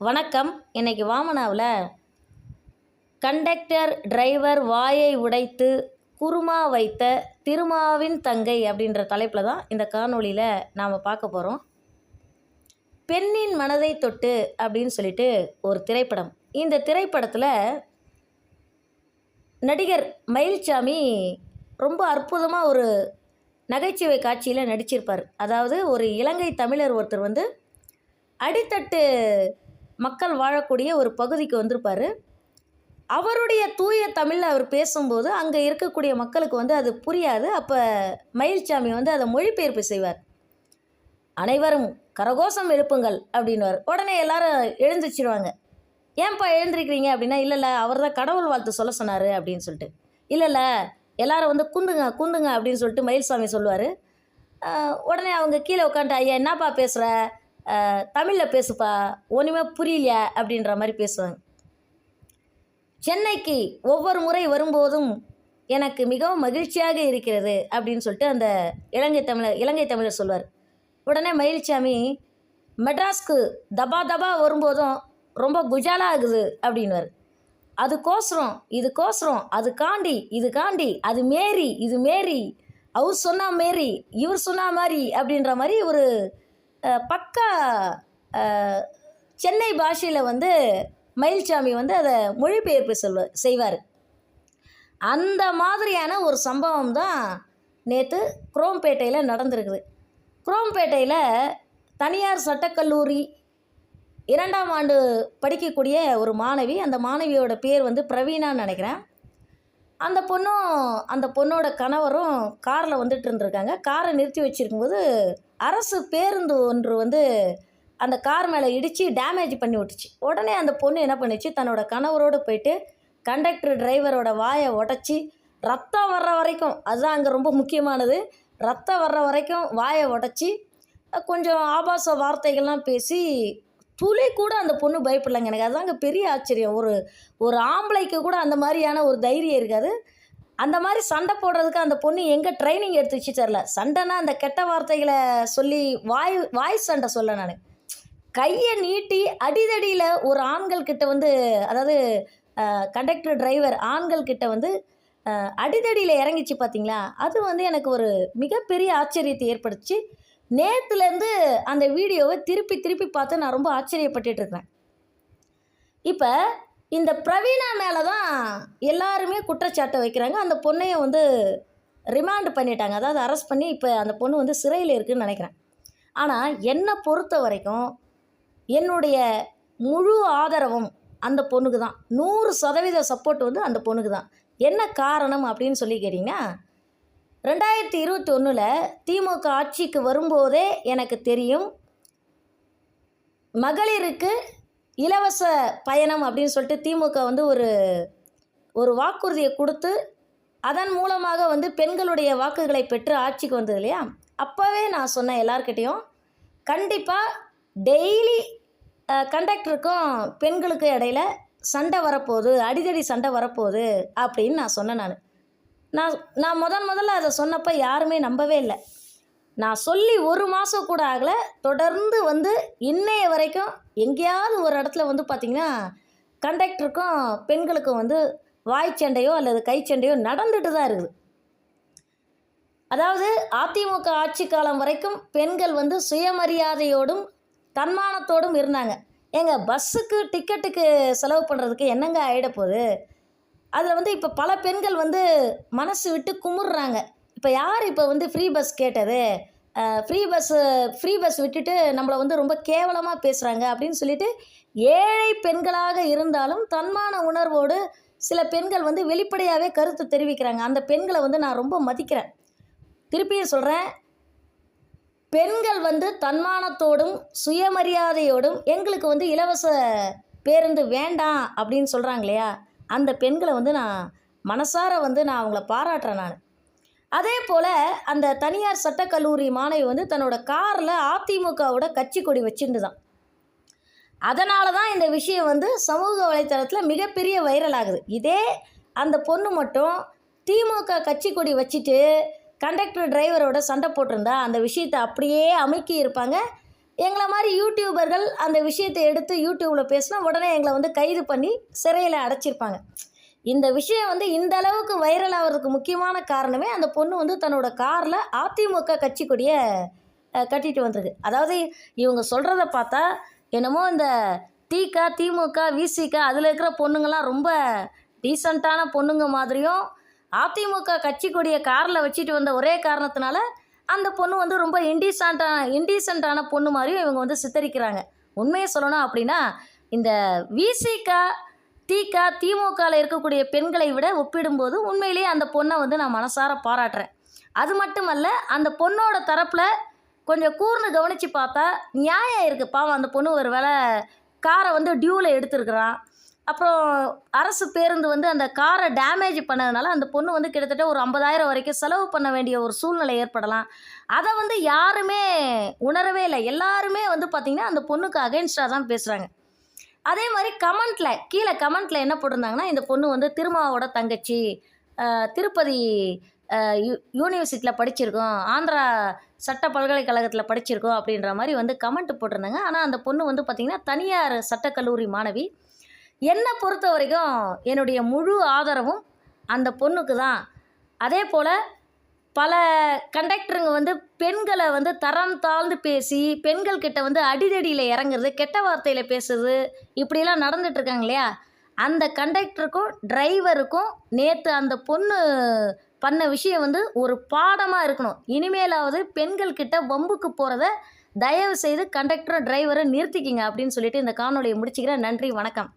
வணக்கம். இன்னைக்கு வாமனாவில் conductor driver வாயை உடைத்து குருமா வைத்த திருமாவின் தங்கை அப்படின்ற தலைப்பில் தான் இந்த காணொளியில் நாம் பார்க்க போகிறோம் பெண்ணின் மனதை தொட்டு அப்படின்னு சொல்லிட்டு ஒரு திரைப்படம். இந்த திரைப்படத்தில் நடிகர் மயில்சாமி ரொம்ப அற்புதமாக ஒரு நகைச்சுவை காட்சியில் நடிச்சிருப்பார். அதாவது ஒரு இலங்கை தமிழர் ஒருத்தர் வந்து அடித்தட்டு மக்கள் வாழக்கூடிய ஒரு பகுதிக்கு வந்திருப்பார். அவருடைய தூய தமிழில் அவர் பேசும்போது அங்கே இருக்கக்கூடிய மக்களுக்கு வந்து அது புரியாது. அப்போ மயில்சாமி வந்து அதை மொழிபெயர்ப்பு செய்வார். அனைவரும் கரகோஷம் எழுப்புங்கள் அப்படின்னுவார். உடனே எல்லாரும் எழுந்திரிச்சிருவாங்க. ஏன்பா எழுந்திருக்கிறீங்க? அப்படின்னா இல்லை இல்லை அவர் தான் கடவுள் வாழ்த்து சொல்ல சொன்னார் அப்படின்னு சொல்லிட்டு. இல்லை இல்லை எல்லாரும் வந்து குந்துங்க குந்துங்க அப்படின்னு சொல்லிட்டு மயில்சாமி சொல்லுவார். உடனே அவங்க கீழே உட்காந்துட்டு ஐயா என்னப்பா பேசுகிற தமிழில் பேசுப்பா. ஒன்றுமே புரியலையா அப்படின்ற மாதிரி பேசுவாங்க. சென்னைக்கு ஒவ்வொரு முறை வரும்போதும் எனக்கு மிகவும் மகிழ்ச்சியாக இருக்கிறது அப்படின்னு சொல்லிட்டு அந்த இலங்கை தமிழர் இலங்கை தமிழர் சொல்வார். உடனே மயில்சாமி மெட்ராஸ்க்கு தபா தபா வரும்போதும் ரொம்ப குஜாலா ஆகுது அப்படின்வார் அதுக்கோசரம் இதுக்கோசரம் அது காண்டி இது காண்டி அது மேரி இது மேரி அவர் சொன்னா மேரி இவர் சொன்னா மாதிரி அப்படின்ற மாதிரி ஒரு பக்கா சென்னை பாஷையில் வந்து மயில்சாமி வந்து அதை மொழிபெயர்ப்பு சொல்வ செய்வார். அந்த மாதிரியான ஒரு சம்பவம் தான் நேற்று குரோம்பேட்டையில் நடந்திருக்குது. குரோம்பேட்டையில் தனியார் சட்டக்கல்லூரி இரண்டாம் ஆண்டு படிக்கக்கூடிய ஒரு மாணவி அந்த மாணவியோட பேர் வந்து பிரவீனான்னு நினைக்கிறேன். அந்த பொண்ணும் அந்த பொண்ணோட கணவரும் காரில் வந்துட்டு இருந்திருக்காங்க. காரை நிறுத்தி வச்சிருக்கும்போது அரசு பேருந்து ஒன்று வந்து அந்த கார் மேலே இடித்து டேமேஜ் பண்ணி விட்டுச்சு. உடனே அந்த பொண்ணு என்ன பண்ணிச்சு? தன்னோட கணவரோடு போயிட்டு கண்டக்டர் டிரைவரோட வாயை உடச்சி ரத்தம் வர்ற வரைக்கும் அதுதான் அங்கே ரொம்ப முக்கியமானது. ரத்தம் வர்ற வரைக்கும் வாயை உடச்சி கொஞ்சம் ஆபாச வார்த்தைகள்லாம் பேசி துளி கூட அந்த பொண்ணு பயப்படலைங்க. எனக்கு அதுதாங்க பெரிய ஆச்சரியம். ஒரு ஒரு ஆம்பளைக்கு கூட அந்த மாதிரியான ஒரு தைரியம் இருக்காது. அந்த மாதிரி சண்டை போடுறதுக்கு அந்த பொண்ணு எங்கே ட்ரைனிங் எடுத்துச்சு தெரில சண்டைனா அந்த கெட்ட வார்த்தைகளை சொல்லி வாய் வாய் சண்டை சொல்ல நான். கையை நீட்டி அடிதடியில் ஒரு ஆண்கள் கிட்ட வந்து அதாவது கண்டக்டர் டிரைவர் ஆண்கள் கிட்ட வந்து அடிதடியில் இறங்கிச்சு பார்த்தீங்களா அது வந்து எனக்கு ஒரு மிகப்பெரிய ஆச்சரியத்தை ஏற்படுத்திச்சு. நேற்றுலேருந்து அந்த வீடியோவை திருப்பி திருப்பி பார்த்து நான் ரொம்ப ஆச்சரியப்பட்டுட்டு இருக்கிறேன் இப்போ இந்த பிரவீனா மேலே தான் எல்லாருமே குற்றச்சாட்டை வைக்கிறாங்க. அந்த பொண்ணையை வந்து ரிமாண்ட் பண்ணிட்டாங்க. அதாவது அரெஸ்ட் பண்ணி இப்போ அந்த பொண்ணு வந்து சிறையில் இருக்குதுன்னு நினைக்கிறேன். ஆனால் என்னை பொறுத்த வரைக்கும் என்னுடைய முழு ஆதரவும் அந்த பொண்ணுக்கு தான் நூறு சதவீத சப்போர்ட் வந்து அந்த பொண்ணுக்கு தான் என்ன காரணம் அப்படின்னு சொல்லி கேட்டிங்கன்னா ரெண்டாயிரத்தி இருபத்தி ஒன்றில் திமுக ஆட்சிக்கு வரும்போதே எனக்கு தெரியும் மகளிருக்கு இலவச பயணம் அப்படின்னு சொல்லிட்டு திமுக வந்து ஒரு ஒரு வாக்குறுதியை கொடுத்து அதன் மூலமாக வந்து பெண்களுடைய வாக்குகளை பெற்று ஆட்சிக்கு வந்தது இல்லையா? அப்போவே நான் சொன்னேன் எல்லார்கிட்டேயும் கண்டிப்பாக டெய்லி கண்டக்டருக்கும் பெண்களுக்கும் இடையில சண்டை வரப்போகுது அடிதடி சண்டை வரப்போகுது அப்படின்னு நான் சொன்னேன் நான். நான் நான் முதன் முதல்ல அதை சொன்னப்போ யாருமே நம்பவே இல்லை. நான் சொல்லி ஒரு மாதம் கூட ஆகலை. தொடர்ந்து வந்து இன்னைய வரைக்கும் எங்கேயாவது ஒரு இடத்துல வந்து பார்த்திங்கன்னா கண்டக்டருக்கும் பெண்களுக்கும் வந்து வாய் சண்டையோ அல்லது கை சண்டையோ நடந்துட்டு தான் இருக்குது. அதாவது அதிமுக ஆட்சி காலம் வரைக்கும் பெண்கள் வந்து சுயமரியாதையோடும் தன்மானத்தோடும் இருந்தாங்க. எங்கள் பஸ்ஸுக்கு டிக்கெட்டுக்கு செலவு பண்ணுறதுக்கு என்னங்க ஆகிட போகுது? அதில் வந்து இப்போ பல பெண்கள் வந்து மனசு விட்டு குமுறுறாங்க. இப்போ யார் இப்போ வந்து ஃப்ரீ பஸ் கேட்டது? ஃப்ரீ பஸ்ஸு ஃப்ரீ பஸ் விட்டுட்டு நம்மளை வந்து ரொம்ப கேவலமாக பேசுகிறாங்க அப்படின்னு சொல்லிட்டு ஏழை பெண்களாக இருந்தாலும் தன்மான உணர்வோடு சில பெண்கள் வந்து வெளிப்படையாகவே கருத்து தெரிவிக்கிறாங்க. அந்த பெண்களை வந்து நான் ரொம்ப மதிக்கிறேன். திருப்பியும் சொல்கிறேன் பெண்கள் வந்து தன்மானத்தோடும் சுயமரியாதையோடும் எங்களுக்கு வந்து இலவச பேருந்து வேண்டாம் அப்படின்னு சொல்கிறாங்க இல்லையா? அந்த பெண்களை வந்து நான் மனசார வந்து நான் அவங்கள பாராட்டுறேன் நான். அதே போல் அந்த தனியார் சட்டக்கல்லூரி மாணவி வந்து தன்னோட காரில் அதிமுகவோட கட்சி கொடி வச்சுருந்துதான். அதனால தான் இந்த விஷயம் வந்து சமூக வலைத்தளத்தில் மிகப்பெரிய வைரல் ஆகுது. இதே அந்த பொண்ணு மட்டும் திமுக கட்சி கொடி வச்சுட்டு கண்டக்டர் டிரைவரோட சண்டை போட்டிருந்தா அந்த விஷயத்தை அப்படியே அமுக்கி இருப்பாங்க. எங்களை மாதிரி யூடியூபர்கள் அந்த விஷயத்தை எடுத்து யூடியூப்பில் பேசினா உடனே எங்களை வந்து கைது பண்ணி சிறையில் அடைச்சிருப்பாங்க. இந்த விஷயம் வந்து இந்த அளவுக்கு வைரல் ஆகிறதுக்கு முக்கியமான காரணமே அந்த பொண்ணு வந்து தன்னோட காரில் அதிமுக கட்சி கொடியை கட்டிட்டு வந்திருக்கு. அதாவது இவங்க சொல்கிறத பார்த்தா என்னமோ இந்த திக திமுக விசிக அதில் இருக்கிற பொண்ணுங்கள்லாம் ரொம்ப டீசெண்டான பொண்ணுங்க மாதிரியும் அதிமுக கட்சி கொடியை காரில் வச்சுட்டு வந்த ஒரே காரணத்தினால அந்த பொண்ணு வந்து ரொம்ப இன்டீசண்டான இன்டீசண்டான பொண்ணு மாதிரியும் இவங்க வந்து சித்தரிக்கிறாங்க. உண்மையை சொல்லணும் அப்படின்னா இந்த விசிகா திக திமுகவில் இருக்கக்கூடிய பெண்களை விட ஒப்பிடும்போது உண்மையிலேயே அந்த பொண்ணை வந்து நான் மனசார பாராட்டுறேன். அது மட்டுமல்ல அந்த பொண்ணோட தரப்பில் கொஞ்சம் கூர்ந்து கவனித்து பார்த்தா நியாயம் இருக்குது பாவம் அந்த பொண்ணு ஒரு வேளை காரை வந்து டியூவில் எடுத்திருக்கிறான். அப்புறம் அரசு பேருந்து வந்து அந்த காரை டேமேஜ் பண்ணதுனால அந்த பொண்ணு வந்து கிட்டத்தட்ட ஒரு ஐம்பதாயிரம் வரைக்கும் செலவு பண்ண வேண்டிய ஒரு சூழ்நிலை ஏற்படலாம். அதை வந்து யாருமே உணரவே இல்லை. எல்லாருமே வந்து பார்த்திங்கன்னா அந்த பொண்ணுக்கு அகைன்ஸ்டாக தான் பேசுகிறாங்க அதே மாதிரி கமெண்ட்டில் கீழே கமெண்ட்டில் என்ன போட்டிருந்தாங்கன்னா இந்த பொண்ணு வந்து திருமாவோட தங்கச்சி. திருப்பதி யூனிவர்சிட்டியில் படிச்சிருக்கோம். ஆந்திரா சட்ட பல்கலைக்கழகத்தில் படிச்சிருக்கோம் அப்படின்ற மாதிரி வந்து கமெண்ட் போட்டிருந்தாங்க. ஆனால் அந்த பொண்ணு வந்து பார்த்திங்கன்னா தனியார் சட்டக்கல்லூரி மாணவி. என்னை பொறுத்த வரைக்கும் என்னுடைய முழு ஆதரவும் அந்த பொண்ணுக்கு தான். அதே போல் பல கண்டக்டருங்க வந்து பெண்களை வந்து தரம் தாழ்ந்து பேசி பெண்கள்கிட்ட வந்து அடிதடியில் இறங்குறது கெட்ட வார்த்தையில் பேசுறது இப்படிலாம் நடந்துட்டுருக்காங்க இல்லையா? அந்த கண்டக்டருக்கும் டிரைவருக்கும் நேற்று அந்த பொண்ணு பண்ண விஷயம் வந்து ஒரு பாடமாக இருக்கணும். இனிமேலாவது பெண்கள்கிட்ட வம்புக்கு போகிறத தயவு செய்து கண்டக்டரும் டிரைவரும் நிறுத்திக்கிங்க அப்படின்னு சொல்லிட்டு இந்த காணொலியை முடிச்சுக்கிறேன். நன்றி வணக்கம்.